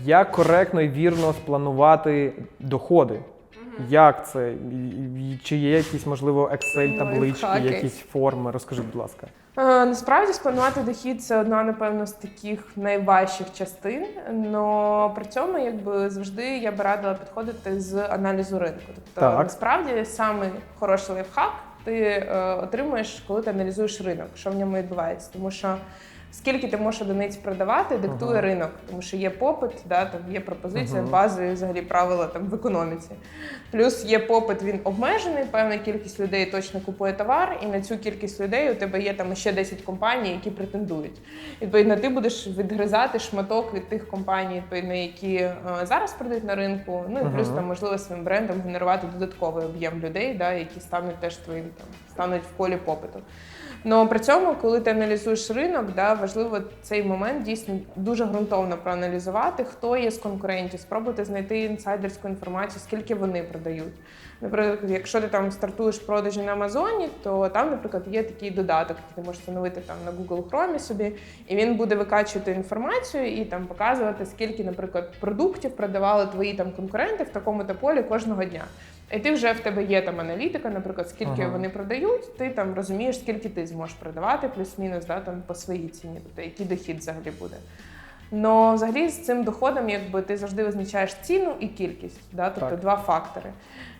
Як коректно і вірно спланувати доходи? Як це? Чи є якісь, можливо, Excel таблички, Лайфхаки. якісь форми? Розкажи, будь ласка. Е, Насправді спланувати дохід це одна, напевно, з таких найважчих частин. Но при цьому, якби завжди я би радила підходити з аналізу ринку. Тобто, Так. насправді самий хороший лайфхак ти е, отримуєш, коли ти аналізуєш ринок, що в ньому відбувається. Тому що скільки ти можеш одиниць продавати, диктує Ага. ринок, тому що є попит, да, там є пропозиція, Мгм. базові взагалі правила там в економіці. Плюс є попит, він обмежений, певна кількість людей точно купує товар, і на цю кількість людей у тебе є там ще 10 компаній, які претендують. Відповідно, ти будеш відгризати шматок від тих компаній, відповідно, які е, зараз продають на ринку. Ну і плюс Мгм. там можливо своїм брендом генерувати додатковий об'єм людей, да, які стануть теж твоїм там стануть в колі попиту. Ну при цьому, коли ти аналізуєш ринок, да, важливо цей момент дійсно дуже ґрунтовно проаналізувати, хто є з конкурентів, спробувати знайти інсайдерську інформацію, скільки вони продають. Наприклад, якщо ти там стартуєш продажі на Амазоні, то там, наприклад, є такий додаток, який ти можеш встановити там на Google Chrome собі, і він буде викачувати інформацію і там показувати, скільки, наприклад, продуктів продавали твої там конкуренти в такому-то полі кожного дня. І ти вже в тебе є там аналітика, наприклад, скільки Ага. вони продають, ти там розумієш, скільки ти зможеш продавати, плюс-мінус, да, там по своїй ціні, тобто який дохід взагалі буде. Но взагалі з цим доходом, якби ти завжди визначаєш ціну і кількість, да, тобто Так. два фактори.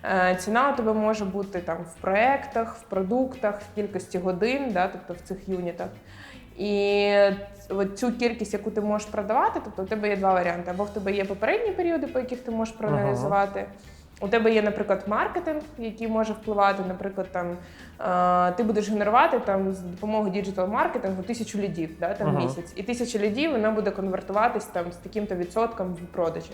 Е, ціна у тебе може бути там в проектах, в продуктах, в кількості годин, да, тобто в цих юнітах. І от цю кількість, яку ти можеш продавати, тобто у тебе є два варіанти. Або в тебе є попередні періоди, по яких ти можеш проаналізувати. У тебе є, наприклад, маркетинг, який може впливати. Наприклад, там е, ти будеш генерувати там з допомогою діджитал маркетингу тисячу лідів да, там, в Ага. місяць. І тисяча лідів вона буде конвертуватись там з таким-то відсотком в продажі.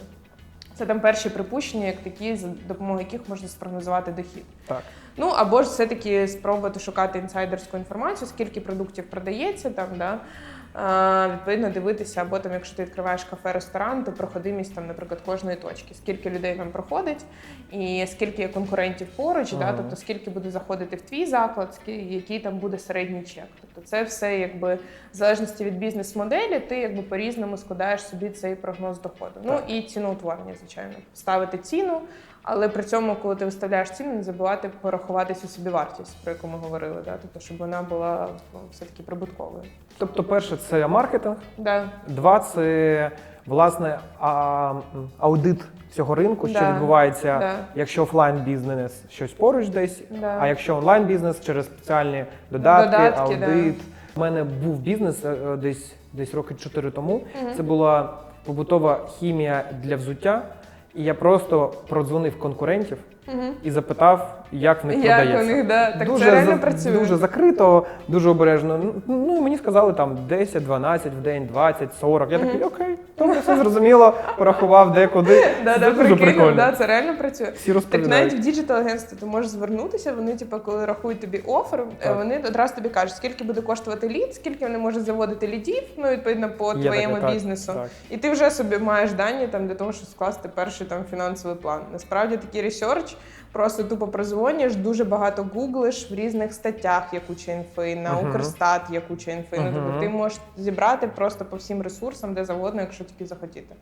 Це там перші припущення, як такі, за допомогою яких можна спрогнозувати дохід. Так. Ну або ж все-таки спробувати шукати інсайдерську інформацію, скільки продуктів продається там, да. А, відповідно, дивитися, або там, якщо ти відкриваєш кафе, ресторан, то проходимість там, наприклад, кожної точки, скільки людей там проходить, і скільки є конкурентів поруч, да, тобто скільки буде заходити в твій заклад, скі- який там буде середній чек. Тобто це все якби в залежності від бізнес-моделі, ти якби по-різному складаєш собі цей прогноз доходу. Ну і ціноутворення, звичайно, ставити ціну. Але при цьому, коли ти виставляєш ціну, не забувати порахувати цю собі вартість, про яку ми говорили, да? тобто, щоб вона була ну, все-таки прибутковою. Тобто, перше, це маркетинг, Да. два це власне а, аудит цього ринку, що Да. відбувається, Да. якщо офлайн бізнес щось поруч десь, Да. а якщо онлайн бізнес через спеціальні додатки, Додатки, аудит. У мене був бізнес е, е, десь десь роки чотири тому. Мгм. Це була побутова хімія для взуття. І я просто продзвонив конкурентів Угу. і запитав, як в них Як продається. у них, да? Так дуже це реально за- працює. Дуже закрито, дуже обережно. Ну і мені сказали там 10, 12 в день, 20, 40. Я такий, окей, добре, все зрозуміло, порахував де куди. Да, Це да, дуже прикинь, прикольно. да, це реально працює. Всі Так розповідають. навіть в діджитал агентство ти можеш звернутися. Вони, типу, коли рахують тобі офер, е, Так. вони одразу тобі кажуть, скільки буде коштувати лід, скільки вони можуть заводити лідів, ну відповідно по Є твоєму так, бізнесу. так. І ти вже собі маєш дані там для того, щоб скласти перший там фінансовий план. Насправді такий ресерч, просто тупо прозвонюєш, дуже багато гуглиш в різних статтях є куча інфи, на Мгм. Укрстат є куча інфи. Ну, Мгм. тобто ти можеш зібрати просто по всім ресурсам, де завгодно, якщо тільки захотіти.